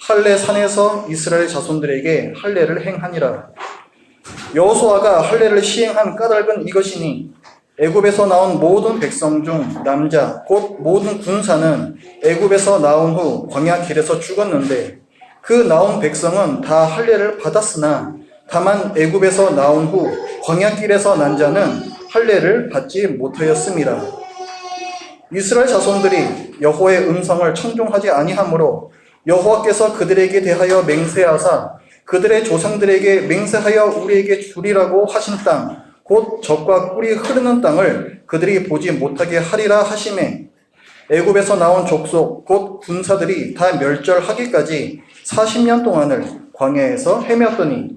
할례 산에서 이스라엘 자손들에게 할례를 행하니라. 여호수아가 할례를 시행한 까닭은 이것이니 애굽에서 나온 모든 백성 중 남자 곧 모든 군사는 애굽에서 나온 후 광야 길에서 죽었는데 그 나온 백성은 다 할례를 받았으나 다만 애굽에서 나온 후 광야 길에서 난 자는 할례를 받지 못하였습니다. 이스라엘 자손들이 여호와의 음성을 청종하지 아니하므로 여호와께서 그들에게 대하여 맹세하사 그들의 조상들에게 맹세하여 우리에게 주리라고 하신 땅, 곧 젖과 꿀이 흐르는 땅을 그들이 보지 못하게 하리라 하심에 애굽에서 나온 족속 곧 군사들이 다 멸절하기까지 40년 동안을 광야에서 헤매었더니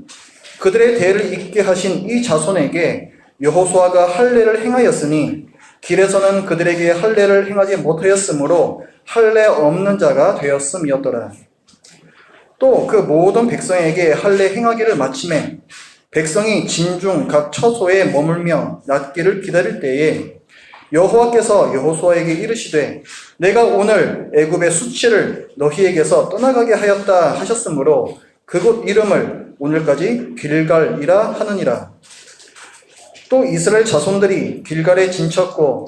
그들의 대를 잇게 하신 이 자손에게 여호수아가 할례를 행하였으니 길에서는 그들에게 할례를 행하지 못하였으므로 할례 없는 자가 되었음이었더라. 또 그 모든 백성에게 할례 행하기를 마침에 백성이 진중 각 처소에 머물며 낫기를 기다릴 때에 여호와께서 여호수아에게 이르시되 내가 오늘 애굽의 수치를 너희에게서 떠나가게 하였다 하셨으므로 그곳 이름을 오늘까지 길갈이라 하느니라. 또 이스라엘 자손들이 길갈에 진쳤고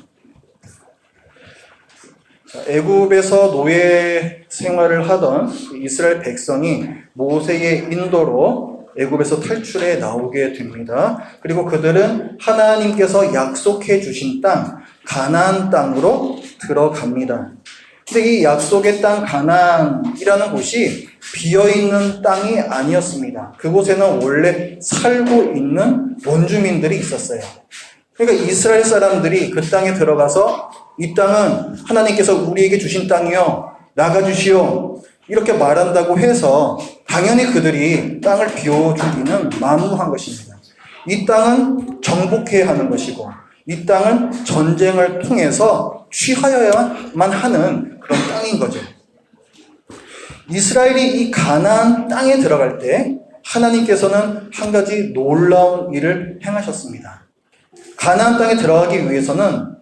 자, 애굽에서 노예 생활을 하던 이스라엘 백성이 모세의 인도로 애굽에서 탈출해 나오게 됩니다. 그리고 그들은 하나님께서 약속해 주신 땅 가나안 땅으로 들어갑니다. 근데 이 약속의 땅 가나안이라는 곳이 비어 있는 땅이 아니었습니다. 그곳에는 원래 살고 있는 원주민들이 있었어요. 그러니까 이스라엘 사람들이 그 땅에 들어가서 이 땅은 하나님께서 우리에게 주신 땅이요. 나가주시오. 이렇게 말한다고 해서 당연히 그들이 땅을 비워주기는 만무한 것입니다. 이 땅은 정복해야 하는 것이고 이 땅은 전쟁을 통해서 취하여야만 하는 그런 땅인 거죠. 이스라엘이 이 가나안 땅에 들어갈 때 하나님께서는 한 가지 놀라운 일을 행하셨습니다. 가나안 땅에 들어가기 위해서는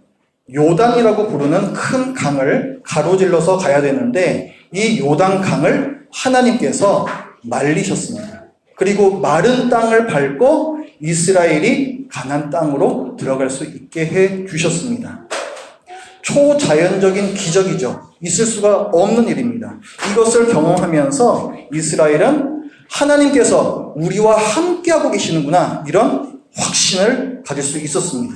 요단이라고 부르는 큰 강을 가로질러서 가야 되는데 이 요단 강을 하나님께서 말리셨습니다. 그리고 마른 땅을 밟고 이스라엘이 가난 땅으로 들어갈 수 있게 해 주셨습니다. 초자연적인 기적이죠. 있을 수가 없는 일입니다. 이것을 경험하면서 이스라엘은 하나님께서 우리와 함께하고 계시는구나 이런 확신을 가질 수 있었습니다.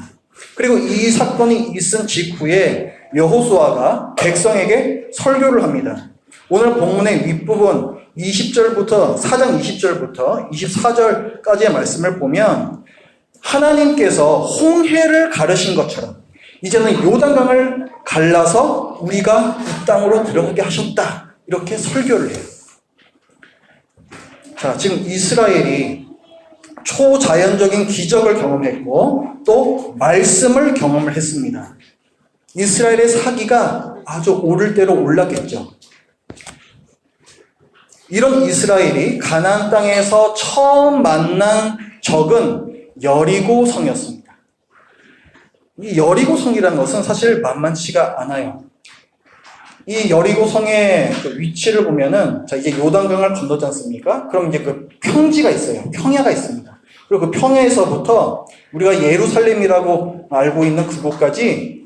그리고 이 사건이 있은 직후에 여호수아가 백성에게 설교를 합니다. 오늘 본문의 윗부분 20절부터 4장 20절부터 24절까지의 말씀을 보면 하나님께서 홍해를 가르신 것처럼 이제는 요단강을 갈라서 우리가 이 땅으로 들어가게 하셨다. 이렇게 설교를 해요. 자, 지금 이스라엘이 초자연적인 기적을 경험했고 또 말씀을 경험을 했습니다. 이스라엘의 사기가 아주 오를 대로 올랐겠죠. 이런 이스라엘이 가나안 땅에서 처음 만난 적은 여리고 성이었습니다. 이 여리고 성이라는 것은 사실 만만치가 않아요. 이 여리고 성의 그 위치를 보면은 자 이제 요단강을 건너지 않습니까? 그럼 이제 그 평지가 있어요. 평야가 있습니다. 그리고 그 평야에서부터 우리가 예루살렘이라고 알고 있는 그곳까지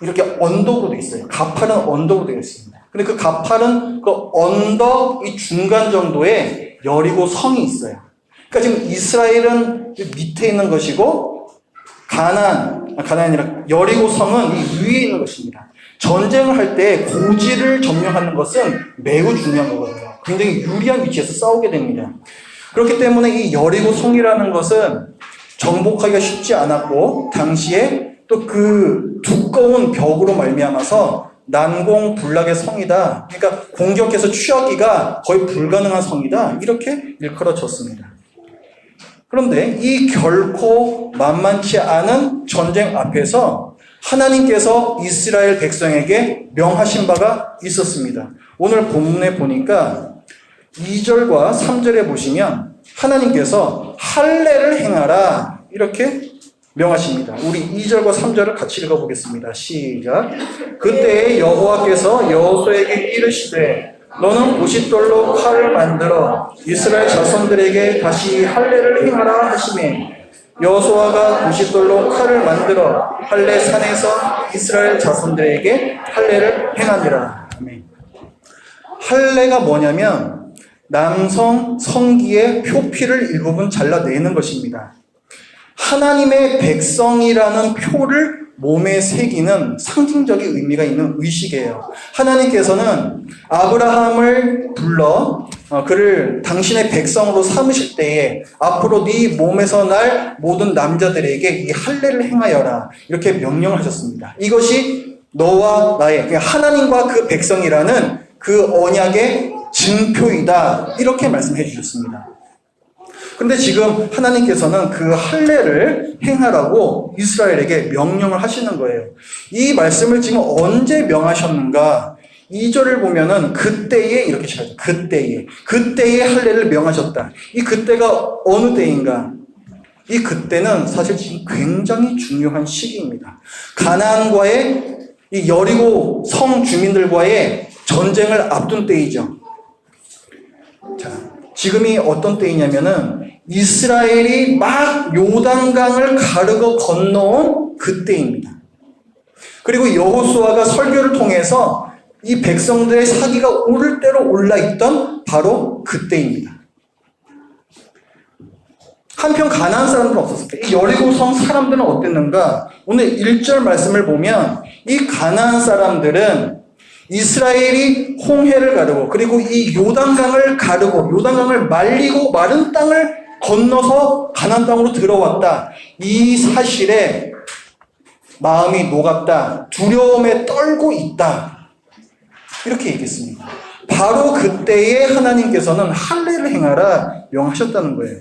이렇게 언덕으로 되어 있어요. 가파른 언덕으로 되어 있습니다. 근데 그 가파른 그 언덕 이 중간 정도에 여리고 성이 있어요. 그러니까 지금 이스라엘은 밑에 있는 것이고 가난, 아, 가난이 아니라 여리고 성은 이 위에 있는 것입니다. 전쟁을 할 때 고지를 점령하는 것은 매우 중요한 거거든요. 굉장히 유리한 위치에서 싸우게 됩니다. 그렇기 때문에 이 여리고 성이라는 것은 정복하기가 쉽지 않았고 당시에 또 그 두꺼운 벽으로 말미암아서 난공 불락의 성이다. 그러니까 공격해서 취하기가 거의 불가능한 성이다. 이렇게 일컬어졌습니다. 그런데 이 결코 만만치 않은 전쟁 앞에서 하나님께서 이스라엘 백성에게 명하신 바가 있었습니다. 오늘 본문에 보니까 2절과 3절에 보시면 하나님께서 할례를 행하라 이렇게 명하십니다. 우리 2절과 3절을 같이 읽어보겠습니다. 시작. 그때 여호와께서 여호수에게 이르시되 너는 보싯돌로 칼을 만들어 이스라엘 자손들에게 다시 할례를 행하라 하시매 여호수아가 보싯돌로 칼을 만들어 할례 산에서 이스라엘 자손들에게 할례를 행하니라. 할례가 뭐냐면 남성 성기의 표피를 일부분 잘라내는 것입니다. 하나님의 백성이라는 표를 몸에 새기는 상징적인 의미가 있는 의식이에요. 하나님께서는 아브라함을 불러 어, 그를 당신의 백성으로 삼으실 때에 앞으로 네 몸에서 날 모든 남자들에게 이 할례를 행하여라 이렇게 명령을 하셨습니다. 이것이 너와 나의 그러니까 하나님과 그 백성이라는 그 언약의 증표이다 이렇게 말씀해 주셨습니다. 근데 지금 하나님께서는 그 할례를 행하라고 이스라엘에게 명령을 하시는 거예요. 이 말씀을 지금 언제 명하셨는가? 2절을 보면은 그때에 이렇게 시작하죠. 그때에. 그때에 할례를 명하셨다. 이 그때가 어느 때인가? 이 그때는 사실 지금 굉장히 중요한 시기입니다. 가나안과의 이 여리고 성 주민들과의 전쟁을 앞둔 때이죠. 자, 지금이 어떤 때이냐면은 이스라엘이 막 요단강을 가르고 건너온 그때입니다. 그리고 여호수아가 설교를 통해서 이 백성들의 사기가 오를 대로 올라 있던 바로 그때입니다. 한편 가나안 사람들은 없었을까? 이 여리고성 사람들은 어땠는가? 오늘 1절 말씀을 보면 이 가나안 사람들은 이스라엘이 홍해를 가르고 그리고 이 요단강을 가르고 요단강을 말리고 마른 땅을 건너서 가나안 땅으로 들어왔다. 이 사실에 마음이 녹았다. 두려움에 떨고 있다. 이렇게 얘기했습니다. 바로 그때에 하나님께서는 할례를 행하라 명하셨다는 거예요.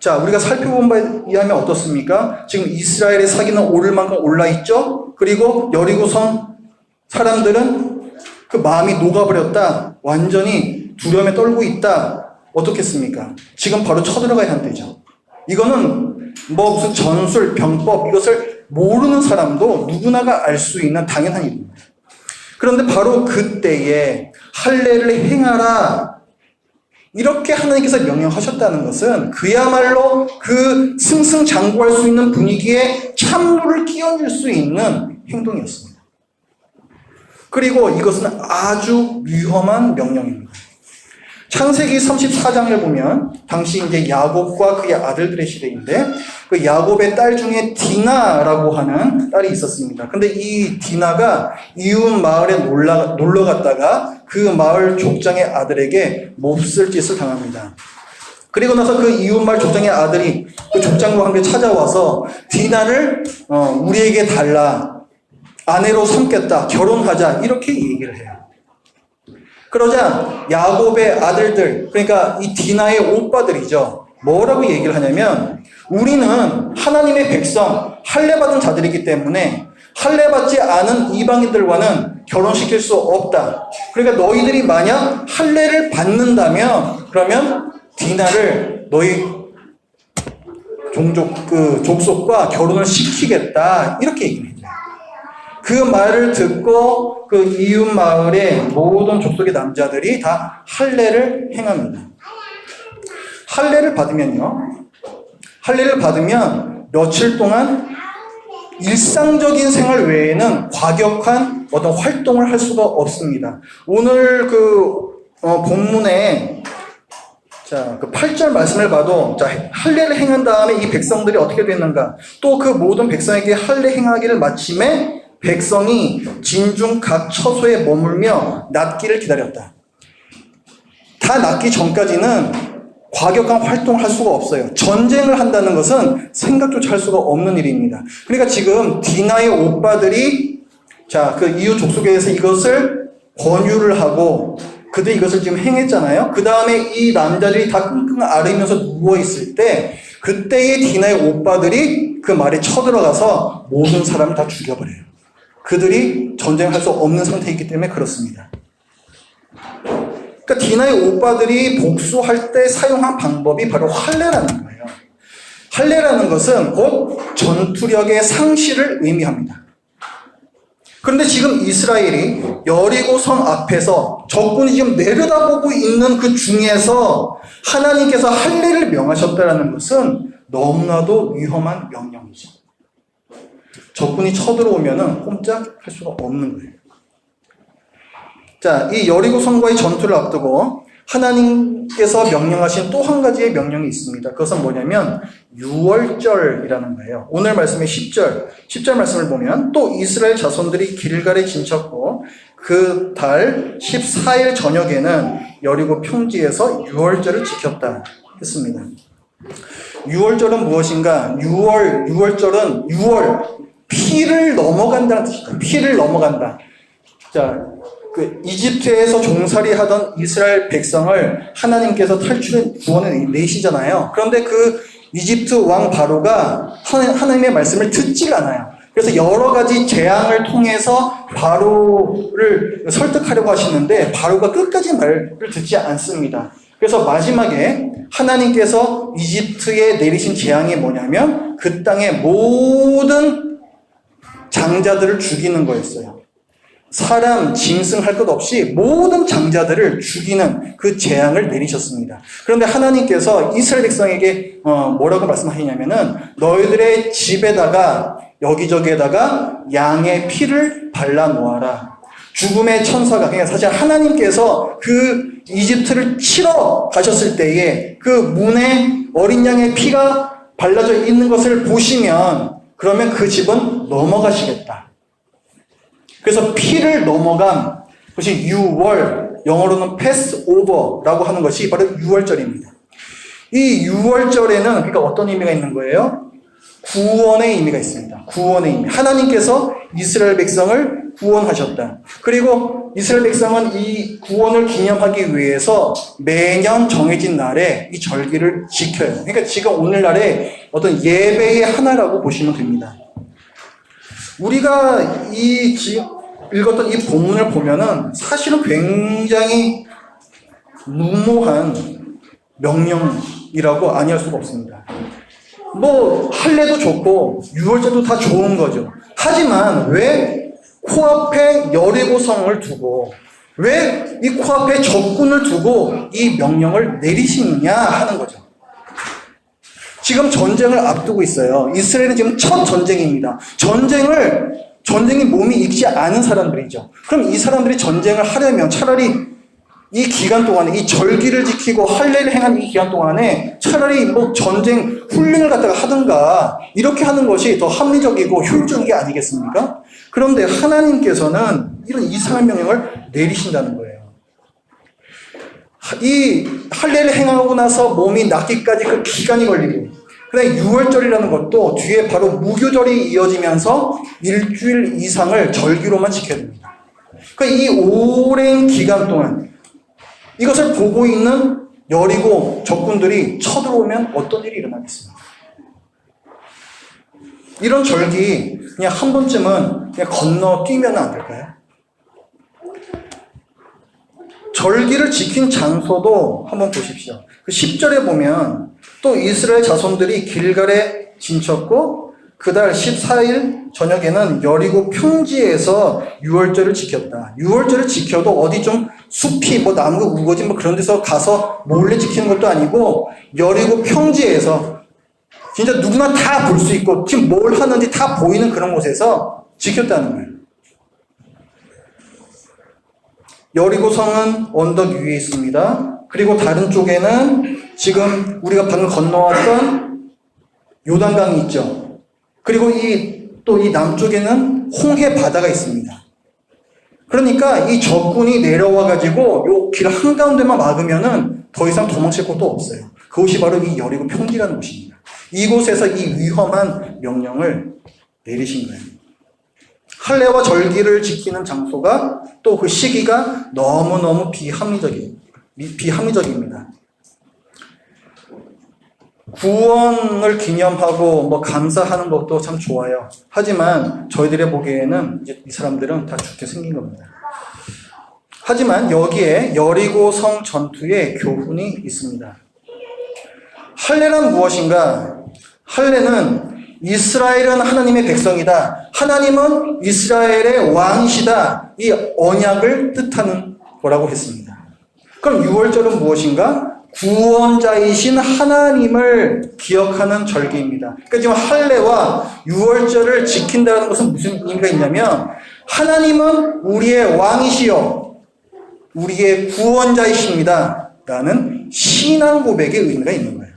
자, 우리가 살펴본 바에 의하면 어떻습니까? 지금 이스라엘의 사기는 오를 만큼 올라 있죠? 그리고 여리고성 사람들은 그 마음이 녹아버렸다. 완전히 두려움에 떨고 있다. 어떻겠습니까? 지금 바로 쳐들어가야 한 때죠. 이거는 뭐 무슨 전술, 병법 이것을 모르는 사람도 누구나가 알 수 있는 당연한 일입니다. 그런데 바로 그때에 할례를 행하라 이렇게 하나님께서 명령하셨다는 것은 그야말로 그 승승장구할 수 있는 분위기에 찬물을 끼얹을 수 있는 행동이었습니다. 그리고 이것은 아주 위험한 명령입니다. 창세기 34장을 보면 당시 이제 야곱과 그의 아들들의 시대인데 그 야곱의 딸 중에 디나라고 하는 딸이 있었습니다. 근데 이 디나가 이웃 마을에 놀러, 놀러 갔다가 그 마을 족장의 아들에게 몹쓸 짓을 당합니다. 그리고 나서 그 이웃 마을 족장의 아들이 그 족장과 함께 찾아와서 디나를 어, 우리에게 달라 아내로 삼겠다 결혼하자 이렇게 얘기를 해요. 그러자 야곱의 아들들 그러니까 이 디나의 오빠들이죠. 뭐라고 얘기를 하냐면 우리는 하나님의 백성 할례 받은 자들이기 때문에 할례 받지 않은 이방인들과는 결혼시킬 수 없다. 그러니까 너희들이 만약 할례를 받는다면 그러면 디나를 너희 종족 그 족속과 결혼을 시키겠다 이렇게 얘기를 해요. 그 말을 듣고 그 이웃 마을의 모든 족속의 남자들이 다 할례를 행합니다. 할례를 받으면요. 할례를 받으면 며칠 동안 일상적인 생활 외에는 과격한 어떤 활동을 할 수가 없습니다. 오늘 그 어, 본문에 자 자, 그 8절 말씀을 봐도, 자, 할례를 행한 다음에 이 백성들이 어떻게 됐는가? 또 그 모든 백성에게 할례 행하기를 마침에 백성이 진중 각 처소에 머물며 낫기를 기다렸다. 다 낫기 전까지는 과격한 활동을 할 수가 없어요. 전쟁을 한다는 것은 생각조차 할 수가 없는 일입니다. 그러니까 지금 디나의 오빠들이 자, 그 이웃 족속에서 이것을 권유를 하고 그들이 이것을 지금 행했잖아요. 그 다음에 이 남자들이 다 끙끙 앓으면서 누워있을 때 그때의 디나의 오빠들이 그 말에 쳐들어가서 모든 사람을 다 죽여버려요. 그들이 전쟁할 수 없는 상태이기 때문에 그렇습니다. 그러니까 디나의 오빠들이 복수할 때 사용한 방법이 바로 할례라는 거예요. 할례라는 것은 곧 전투력의 상실을 의미합니다. 그런데 지금 이스라엘이 여리고 성 앞에서 적군이 지금 내려다보고 있는 그 중에서 하나님께서 할례를 명하셨다는 것은 너무나도 위험한 명령이죠. 적군이 쳐들어오면은 꼼짝 할 수가 없는 거예요. 자, 이 여리고 성과의 전투를 앞두고 하나님께서 명령하신 또 한 가지의 명령이 있습니다. 그것은 뭐냐면 6월절이라는 거예요. 오늘 말씀의 10절, 10절 말씀을 보면 또 이스라엘 자손들이 길갈에 진쳤고 그 달 14일 저녁에는 여리고 평지에서 6월절을 지켰다 했습니다. 6월절은 무엇인가? 6월, 6월절은 6월, 피를 넘어간다는 뜻입니다. 피를 넘어간다. 자, 그 이집트에서 종살이 하던 이스라엘 백성을 하나님께서 탈출해 구원을 내시잖아요. 그런데 그 이집트 왕 바로가 하나님의 말씀을 듣질 않아요. 그래서 여러 가지 재앙을 통해서 바로를 설득하려고 하시는데 바로가 끝까지 말을 듣지 않습니다. 그래서 마지막에 하나님께서 이집트에 내리신 재앙이 뭐냐면 그 땅의 모든 장자들을 죽이는 거였어요. 사람, 짐승 할 것 없이 모든 장자들을 죽이는 그 재앙을 내리셨습니다. 그런데 하나님께서 이스라엘 백성에게 어, 뭐라고 말씀하시냐면은 너희들의 집에다가 여기저기에다가 양의 피를 발라 놓아라. 죽음의 천사가 그냥 사실 하나님께서 그 이집트를 치러 가셨을 때에 그 문에 어린 양의 피가 발라져 있는 것을 보시면 그러면 그 집은 넘어가시겠다. 그래서 피를 넘어간 것이 6월, 영어로는 패스 오버라고 하는 것이 바로 6월절입니다. 이 6월절에는 그러니까 어떤 의미가 있는 거예요? 구원의 의미가 있습니다. 구원의 의미. 하나님께서 이스라엘 백성을 구원하셨다. 그리고 이스라엘 백성은 이 구원을 기념하기 위해서 매년 정해진 날에 이 절기를 지켜요. 그러니까 지금 오늘날에 어떤 예배의 하나라고 보시면 됩니다. 우리가 이 읽었던 이 본문을 보면은 사실은 굉장히 무모한 명령이라고 아니할 수가 없습니다. 뭐 할례도 좋고 유월절도 다 좋은 거죠. 하지만 왜 코앞에 여리고성을 두고 왜 이 코앞에 적군을 두고 이 명령을 내리시느냐 하는 거죠. 지금 전쟁을 앞두고 있어요. 이스라엘은 지금 첫 전쟁입니다. 전쟁을 전쟁이 몸이 익지 않은 사람들이죠. 그럼 이 사람들이 전쟁을 하려면 차라리 이 기간 동안에 이 절기를 지키고 할례를 행한 이 기간 동안에 차라리 뭐 전쟁 훈련을 갖다가 하든가 이렇게 하는 것이 더 합리적이고 효율적인 게 아니겠습니까? 그런데 하나님께서는 이런 이상한 명령을 내리신다는 거예요. 이 할례를 행하고 나서 몸이 낫기까지 그 기간이 걸리고 그다음에 6월절이라는 것도 뒤에 바로 무교절이 이어지면서 일주일 이상을 절기로만 지켜야 됩니다. 그러니까 이 오랜 기간 동안 이것을 보고 있는 여리고 적군들이 쳐들어오면 어떤 일이 일어나겠습니까? 이런 절기 그냥 한 번쯤은 그냥 건너 뛰면 안 될까요? 절기를 지킨 장소도 한번 보십시오. 그 10절에 보면 또 이스라엘 자손들이 길갈에 진쳤고 그달 14일 저녁에는 여리고 평지에서 6월절을 지켰다. 6월절을 지켜도 어디 좀 숲이 뭐 나무 우거지 뭐 그런 데서 가서 몰래 지키는 것도 아니고 여리고 평지에서 진짜 누구나 다 볼 수 있고 지금 뭘 하는지 다 보이는 그런 곳에서 지켰다는 거예요. 여리고 성은 언덕 위에 있습니다. 그리고 다른 쪽에는 지금 우리가 방금 건너왔던 요단강이 있죠. 그리고 이 또 이 남쪽에는 홍해 바다가 있습니다. 그러니까 이 적군이 내려와 가지고 요 길 한가운데만 막으면은 더 이상 도망칠 곳도 없어요. 그곳이 바로 이 여리고 평지라는 곳입니다. 이곳에서 이 위험한 명령을 내리신 거예요. 할례와 절기를 지키는 장소가 또 그 시기가 너무너무 비합리적이에요. 미- 비합리적입니다. 구원을 기념하고 뭐 감사하는 것도 참 좋아요. 하지만 저희들의 보기에는 이제 이 사람들은 다 죽게 생긴 겁니다. 하지만 여기에 여리고 성 전투에 교훈이 있습니다. 할례란 무엇인가? 할례는 이스라엘은 하나님의 백성이다. 하나님은 이스라엘의 왕이시다. 이 언약을 뜻하는 거라고 했습니다. 그럼 6월절은 무엇인가? 구원자이신 하나님을 기억하는 절기입니다. 그러니까 지금 할례와 6월절을 지킨다는 것은 무슨 의미가 있냐면 하나님은 우리의 왕이시요 우리의 구원자이십니다. 라는 신앙 고백의 의미가 있는 거예요.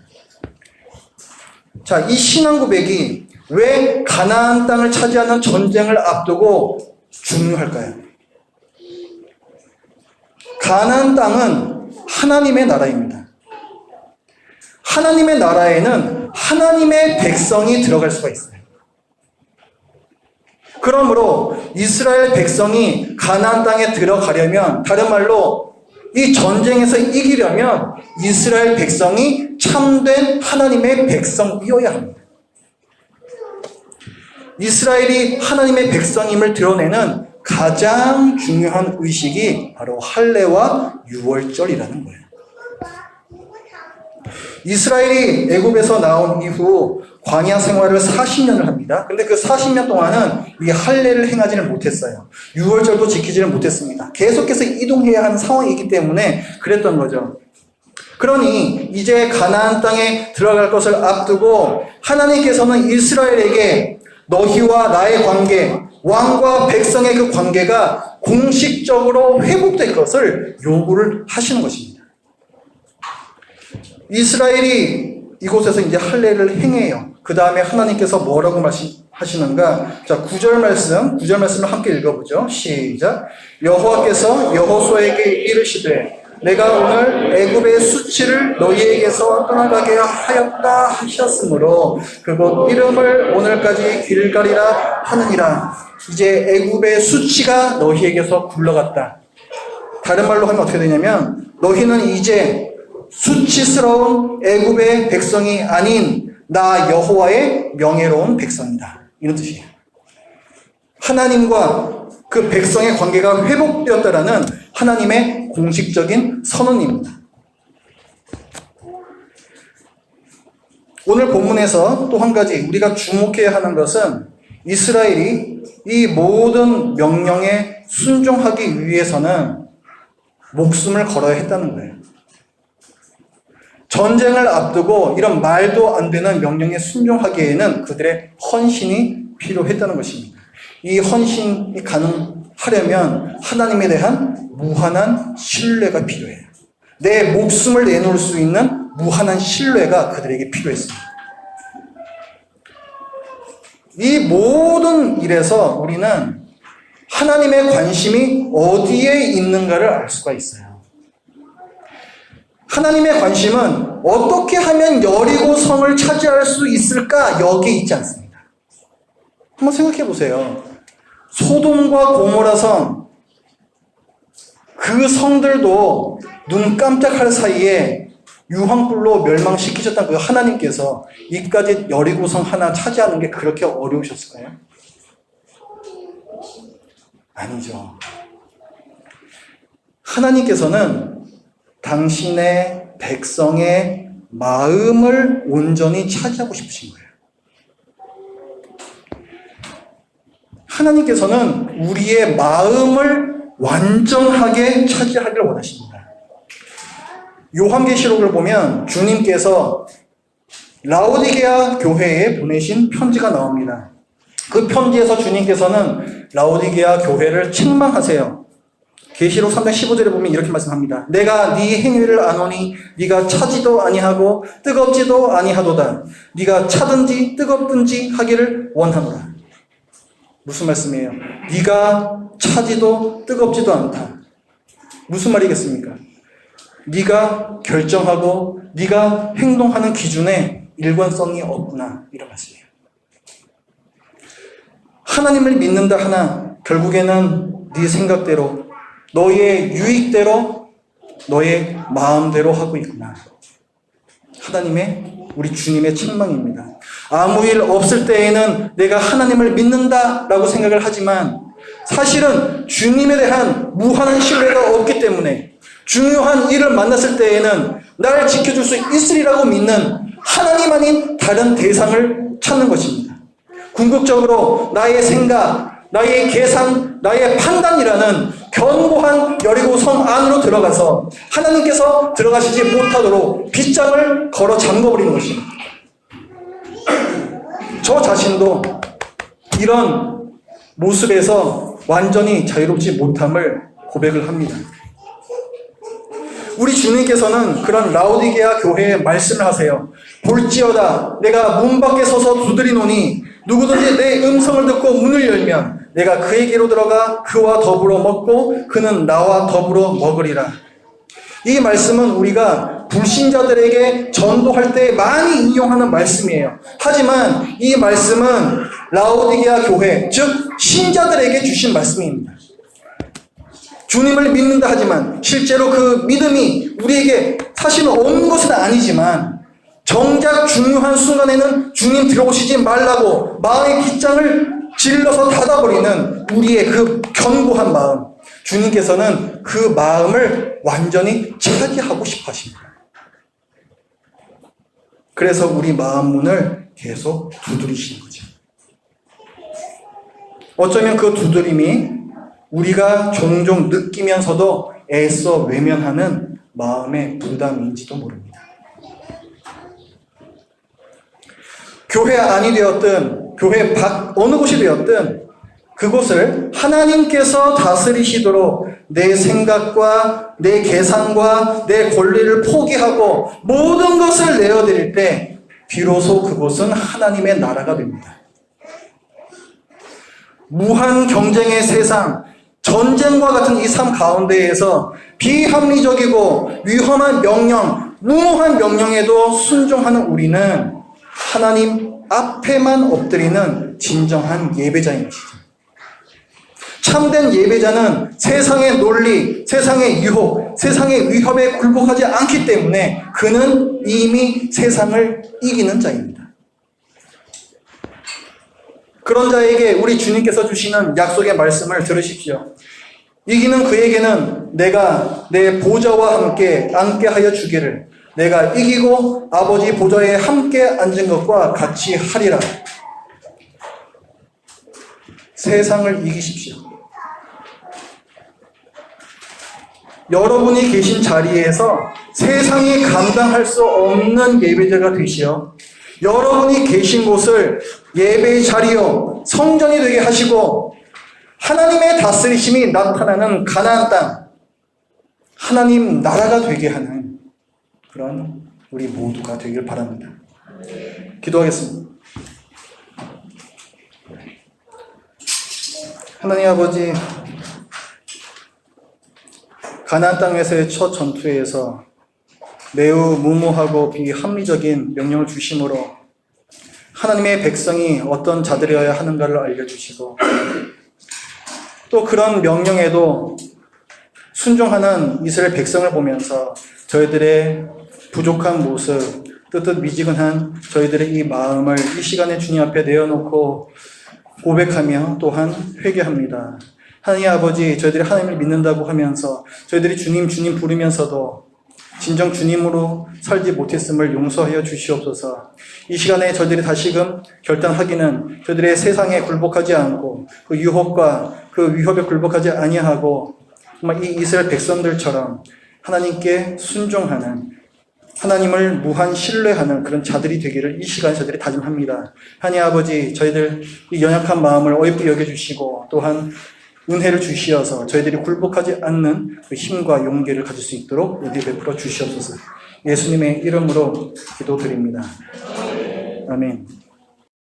자, 이 신앙 고백이 왜 가나안 땅을 차지하는 전쟁을 앞두고 중요할까요? 가나안 땅은 하나님의 나라입니다. 하나님의 나라에는 하나님의 백성이 들어갈 수가 있어요. 그러므로 이스라엘 백성이 가나안 땅에 들어가려면 다른 말로 이 전쟁에서 이기려면 이스라엘 백성이 참된 하나님의 백성이어야 합니다. 이스라엘이 하나님의 백성임을 드러내는 가장 중요한 의식이 바로 할례와 유월절이라는 거예요. 이스라엘이 애굽에서 나온 이후 광야 생활을 40년을 합니다. 근데 그 40년 동안은 이 할례를 행하지는 못했어요. 유월절도 지키지를 못했습니다. 계속해서 이동해야 하는 상황이기 때문에 그랬던 거죠. 그러니 이제 가나안 땅에 들어갈 것을 앞두고 하나님께서는 이스라엘에게 너희와 나의 관계, 왕과 백성의 그 관계가 공식적으로 회복될 것을 요구를 하시는 것입니다. 이스라엘이 이곳에서 이제 할례를 행해요. 그 다음에 하나님께서 뭐라고 말씀하시는가? 자, 9절 말씀, 9절 말씀을 함께 읽어보죠. 시작. 여호와께서 여호수아에게 이르시되 내가 오늘 애굽의 수치를 너희에게서 떠나가게 하였다 하셨으므로 그곳 이름을 오늘까지 길가리라 하느니라. 이제 애굽의 수치가 너희에게서 굴러갔다. 다른 말로 하면 어떻게 되냐면 너희는 이제 수치스러운 애굽의 백성이 아닌 나 여호와의 명예로운 백성이다. 이런 뜻이에요. 하나님과 그 백성의 관계가 회복되었다라는 하나님의 공식적인 선언입니다. 오늘 본문에서 또 한 가지 우리가 주목해야 하는 것은 이스라엘이 이 모든 명령에 순종하기 위해서는 목숨을 걸어야 했다는 거예요. 전쟁을 앞두고 이런 말도 안 되는 명령에 순종하기에는 그들의 헌신이 필요했다는 것입니다. 이 헌신이 가능하려면 하나님에 대한 무한한 신뢰가 필요해요. 내 목숨을 내놓을 수 있는 무한한 신뢰가 그들에게 필요했습니다. 이 모든 일에서 우리는 하나님의 관심이 어디에 있는가를 알 수가 있어요. 하나님의 관심은 어떻게 하면 여리고 성을 차지할 수 있을까 여기에 있지 않습니다. 한번 생각해 보세요. 소돔과 고모라 성, 그 성들도 눈 깜짝할 사이에 유황불로 멸망시키셨던 그 하나님께서 이까지 여리고 성 하나 차지하는 게 그렇게 어려우셨을까요? 아니죠. 하나님께서는 당신의 백성의 마음을 온전히 차지하고 싶으신 거예요. 하나님께서는 우리의 마음을 완전하게 차지하기를 원하십니다. 요한계시록을 보면 주님께서 라오디게아 교회에 보내신 편지가 나옵니다. 그 편지에서 주님께서는 라오디게아 교회를 책망하세요. 계시록 3장 15절에 보면 이렇게 말씀합니다. 내가 네 행위를 아노니 네가 차지도 아니하고 뜨겁지도 아니하도다. 네가 차든지 뜨겁든지 하기를 원하노라. 무슨 말씀이에요? 네가 차지도 뜨겁지도 않다. 무슨 말이겠습니까? 네가 결정하고 네가 행동하는 기준에 일관성이 없구나 이런 말씀이에요. 하나님을 믿는다 하나 결국에는 네 생각대로 너의 유익대로 너의 마음대로 하고 있구나. 하나님의 우리 주님의 책망입니다. 아무 일 없을 때에는 내가 하나님을 믿는다라고 생각을 하지만 사실은 주님에 대한 무한한 신뢰가 없기 때문에 중요한 일을 만났을 때에는 나를 지켜줄 수 있으리라고 믿는 하나님 아닌 다른 대상을 찾는 것입니다. 궁극적으로 나의 생각, 나의 계산, 나의 판단이라는 견고한 여리고 성 안으로 들어가서 하나님께서 들어가시지 못하도록 빗장을 걸어 잠궈버리는 것입니다. 저 자신도 이런 모습에서 완전히 자유롭지 못함을 고백을 합니다. 우리 주님께서는 그런 라우디게아 교회에 말씀을 하세요. 볼지어다 내가 문 밖에 서서 두드리노니 누구든지 내 음성을 듣고 문을 열면 내가 그에게로 들어가 그와 더불어 먹고 그는 나와 더불어 먹으리라. 이 말씀은 우리가 불신자들에게 전도할 때 많이 인용하는 말씀이에요. 하지만 이 말씀은 라오디게아 교회, 즉 신자들에게 주신 말씀입니다. 주님을 믿는다 하지만 실제로 그 믿음이 우리에게 사실은 없는 것은 아니지만 정작 중요한 순간에는 주님 들어오시지 말라고 마음의 빗장을 질러서 닫아버리는 우리의 그 견고한 마음. 주님께서는 그 마음을 완전히 차지하고 싶어 하십니다. 그래서 우리 마음 문을 계속 두드리시는 거죠. 어쩌면 그 두드림이 우리가 종종 느끼면서도 애써 외면하는 마음의 부담인지도 모릅니다. 교회 안이 되었든 교회 밖 어느 곳이 되었든 그곳을 하나님께서 다스리시도록 내 생각과 내 계산과 내 권리를 포기하고 모든 것을 내어드릴 때 비로소 그곳은 하나님의 나라가 됩니다. 무한 경쟁의 세상, 전쟁과 같은 이 삶 가운데에서 비합리적이고 위험한 명령, 무모한 명령에도 순종하는 우리는 하나님 앞에만 엎드리는 진정한 예배자인 것이죠. 참된 예배자는 세상의 논리, 세상의 유혹, 세상의 위협에 굴복하지 않기 때문에 그는 이미 세상을 이기는 자입니다. 그런 자에게 우리 주님께서 주시는 약속의 말씀을 들으십시오. 이기는 그에게는 내가 내 보좌와 함께 앉게 하여 주기를 내가 이기고 아버지 보좌에 함께 앉은 것과 같이 하리라. 세상을 이기십시오. 여러분이 계신 자리에서 세상이 감당할 수 없는 예배자가 되시어 여러분이 계신 곳을 예배의 자리요 성전이 되게 하시고 하나님의 다스리심이 나타나는 가나안 땅 하나님 나라가 되게 하는 그런 우리 모두가 되길 바랍니다. 기도하겠습니다. 하나님 아버지 가나안 땅에서의 첫 전투에서 매우 무모하고 비합리적인 명령을 주심으로 하나님의 백성이 어떤 자들이어야 하는가를 알려주시고 또 그런 명령에도 순종하는 이스라엘 백성을 보면서 저희들의 부족한 모습, 뜨뜻미지근한 저희들의 이 마음을 이 시간에 주님 앞에 내어놓고 고백하며 또한 회개합니다. 하나님 아버지, 저희들이 하나님을 믿는다고 하면서 저희들이 주님, 주님 부르면서도 진정 주님으로 살지 못했음을 용서하여 주시옵소서. 이 시간에 저희들이 다시금 결단하기는 저희들의 세상에 굴복하지 않고 그 유혹과 그 위협에 굴복하지 아니하고 정말 이 이스라엘 백성들처럼 하나님께 순종하는 하나님을 무한 신뢰하는 그런 자들이 되기를 이 시간 저들이 다짐합니다. 하나님 아버지, 저희들 이 연약한 마음을 어이쁘 여겨주시고 또한 은혜를 주시어서 저희들이 굴복하지 않는 그 힘과 용기를 가질 수 있도록 은혜 베풀어 주시옵소서. 예수님의 이름으로 기도드립니다. 아멘.